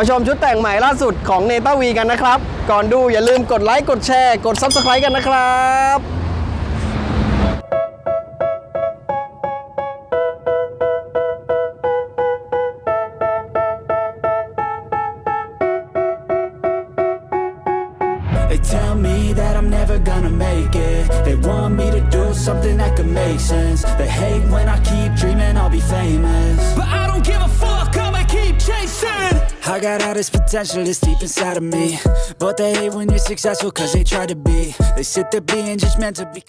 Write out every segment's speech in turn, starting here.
มาชมชุดแต่งใหม่ล่าสุดของเนต้าวีกันนะครับ ก่อนดูอย่าลืมกดไลค์กดแชร์ กด Subscribe กันนะครับ They tell me that I'm never gonna make it They want me to do something that could make sense They hate when I keep dreaming I'll be famous But I got all this potential that's deep inside of me But they hate when you're successful cause they try to be They sit there being just meant to be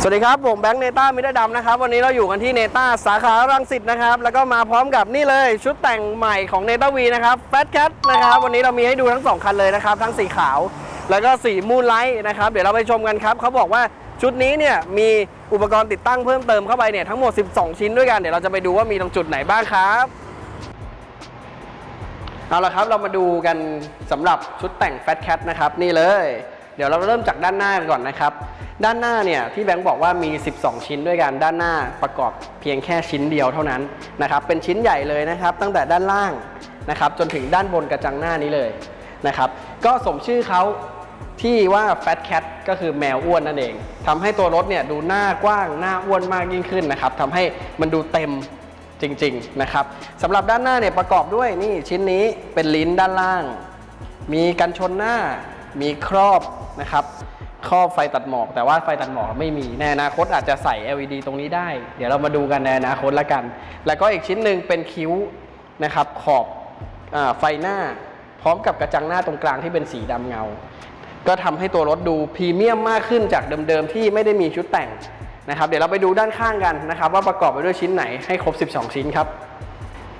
สวัสดีครับ ผมแบงค์เนต้ามิตรดำนะครับ วันนี้เราอยู่กันที่เนต้าสาขารังสิตนะครับ แล้วก็มาพร้อมกับนี่เลยชุดแต่งใหม่ของเนต้าวีนะครับแฟ t แคทนะครับ วันนี้เรามีให้ดูทั้ง 2 คันเลยนะครับ ทั้งสีขาว แล้วก็สีมูนไลท์นะครับ เดี๋ยวเราไปชมกันครับเขาบอกว่าชุดนี้เนี่ยมีอุปกรณ์ติดตั้งเพิ่มเติมเข้าไปเนี่ยทั้งหมด 12 ชิ้นด้วยกันเดี๋ยวเราจะไปดูว่ามีตรงจุดไหนบ้างครับ เอาละครับเรามาดูกันสำหรับชุดแต่ง Fat Cat นะครับนี่เลย เดี๋ยวเราเริ่มจากด้านหน้าก่อนนะครับ ด้านหน้าเนี่ยที่แบงค์บอกว่ามี 12 ชิ้นด้วยกันด้านหน้าประกอบเพียงแค่ชิ้นเดียวเท่านั้นนะครับเป็นชิ้นใหญ่เลยนะครับ ตั้งแต่ด้านล่างนะครับจนถึงด้านบนกระจังหน้านี้เลยนะครับก็สมชื่อเขาที่ว่า Fat Cat ก็คือแมวอ้วนนั่นเองทำให้ตัวรถเนี่ยดูหน้ากว้างหน้าอ้วนมากยิ่งขึ้นนะครับทำให้มันดูเต็ม จริงๆนะครับสำหรับด้านหน้าเนี่ยประกอบด้วยนี่ชิ้นนี้เป็นลิ้นด้านล่าง มีกันชนหน้า มีครอบนะครับครอบไฟตัดหมอก แต่ว่าไฟตัดหมอกไม่มีในอนาคตอาจจะใส่ LED ตรงนี้ได้ เดี๋ยวเรามาดูกันในอนาคตละกัน แล้วก็อีกชิ้นหนึ่งเป็นคิ้วนะครับขอบอไฟหน้า พร้อมกับกระจังหน้าตรงกลางที่เป็นสีดำเงา ก็ทำให้ตัวรถดูพรีเมียมมากขึ้นจากเดิมๆที่ไม่ได้มีชุดแต่ง นะครับเดี๋ยวเราไปดูด้านข้างกันนะครับว่าประกอบไปด้วยชิ้นไหนให้ครบ 12 ชิ้นครับ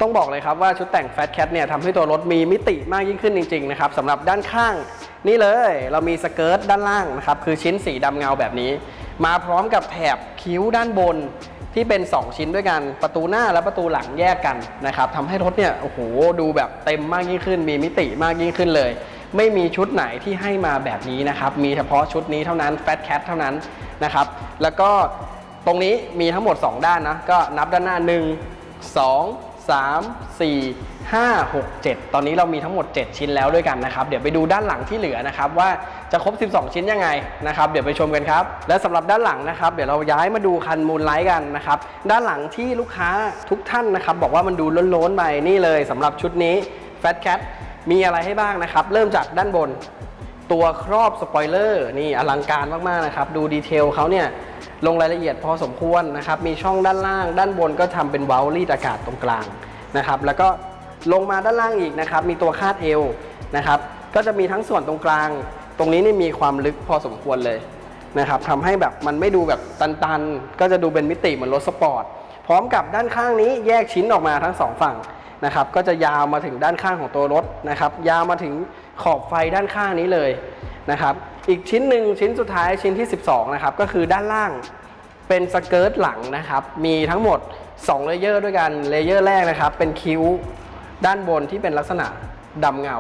ต้องบอกเลยครับว่าชุดแต่ง Fat Cat เนี่ยทำให้ตัวรถมีมิติมากยิ่งขึ้นจริงๆนะครับสำหรับด้านข้าง นี่เลยเรามีสเกิร์ตด้านล่างนะครับคือชิ้นสีดำเงาแบบนี้ มาพร้อมกับแถบคิ้วด้านบนที่เป็น 2 ชิ้นด้วยกันประตูหน้าและประตูหลังแยกกันนะครับทำให้รถเนี่ยโอ้โหดูแบบเต็มมากยิ่งขึ้น มีมิติมากยิ่งขึ้นเลย ไม่มีชุดไหนที่ให้มาแบบนี้นะครับมีเฉพาะชุดนี้เท่านั้น Fat Cat เท่านั้นนะครับ แล้วก็ตรงนี้มีทั้งหมด 2 ด้านนะ ก็นับด้านหน้า 1 2 3 4 5 6 7 ตอนนี้เรามีทั้งหมด 7 ชิ้นแล้วด้วยกันนะครับ เดี๋ยวไปดูด้านหลังที่เหลือนะครับ ว่าจะครบ 12 ชิ้นยังไงนะครับ เดี๋ยวไปชมกันครับ และสำหรับด้านหลังนะครับ เดี๋ยวเราย้ายมาดูคันมูลไลท์กันนะครับ ด้านหลังที่ลูกค้าทุกท่านนะครับ บอกว่ามันดูล้นๆไปนี่เลยสำหรับชุดนี้ Fat Cat มีอะไรให้บ้างนะครับ เริ่มจากด้านบน ตัวครอบสปอยเลอร์นี่อลังการมาก ๆ นะครับ ดูดีเทลเขาเนี่ย ลงรายละเอียดพอสมควรนะครับ มีช่องด้านล่าง ด้านบนก็ทำเป็นเวาล์วรีดอากาศตรงกลางนะครับ แล้วก็ลงมาด้านล่างอีกนะครับ มีตัวคาดเอวนะครับ ก็จะมีทั้งส่วนตรงกลาง ตรงนี้นี่มีความลึกพอสมควรเลยนะครับทำให้แบบมันไม่ดูแบบตันๆ ก็จะดูเป็นมิติเหมือนรถสปอร์ต พร้อมกับด้านข้างนี้แยกชิ้นออกมาทั้งสองฝั่งนะครับ ก็จะยาวมาถึงด้านข้างของตัวรถนะครับ ยาวมาถึง ขอบไฟด้านข้างนี้เลยนะครับอีกชิ้นหนึ่งชิ้นสุดท้ายชิ้นที่ 12นะครับก็คือด้านล่างเป็นสเกิร์ตหลังนะครับมีทั้งหมด2เลเยอร์ด้วยกันเลเยอร์แรกนะครับเป็นคิ้วด้านบนที่เป็นลักษณะดำเงา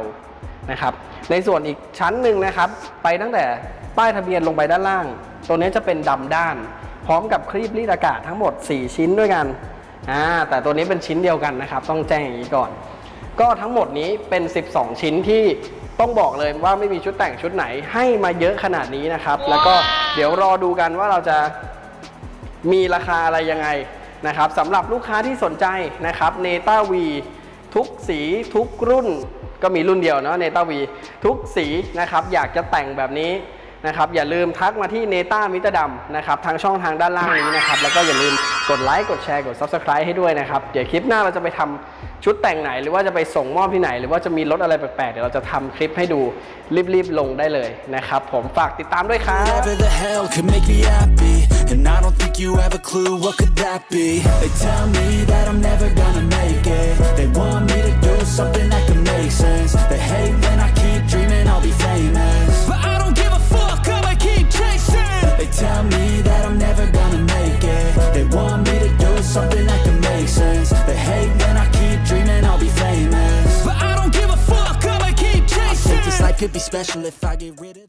นะครับในส่วนอีกชั้นหนึ่งนะครับ ไปตั้งแต่ป้ายทะเบียนลงไปด้านล่าง ตัวนี้จะเป็นดำด้าน พร้อมกับครีบรีดอากาศทั้งหมด 4 ชิ้นด้วยกันอ่าแต่ตัวนี้เป็นชิ้นเดียวกันนะครับ ต้องแจ้งอย่างนี้ก่อน ก็ทั้งหมดนี้เป็น 12 ชิ้นที่ต้องบอกเลยว่าไม่มีชุดแต่งชุดไหนให้มาเยอะขนาดนี้นะครับ แล้วก็เดี๋ยวรอดูกันว่าเราจะมีราคาอะไรยังไงนะครับสำหรับลูกค้าที่สนใจนะครับเนต้าวีทุกสีทุกรุ่น ก็มีรุ่นเดียวเนาะเนต้าวีทุกสีนะครับ อยากจะแต่งแบบนี้นะครับ อย่าลืมทักมาที่เนต้ามิตรดำนะครับทางช่องทางด้านล่างนี้นะครับ แล้วก็อย่าลืม กดไลค์กดแชร์กด Subscribe ให้ด้วยนะครับ เดี๋ยวคลิปหน้าเราจะไปทำชุดแต่งไหน หรือว่าจะไปส่งมอบที่ไหน หรือว่าจะมีรถอะไรแปลกๆ เดี๋ยวเราจะทำคลิปให้ดูรีบๆลงได้เลยนะครับ ผมฝากติดตามด้วยครับ could be special if I get rid of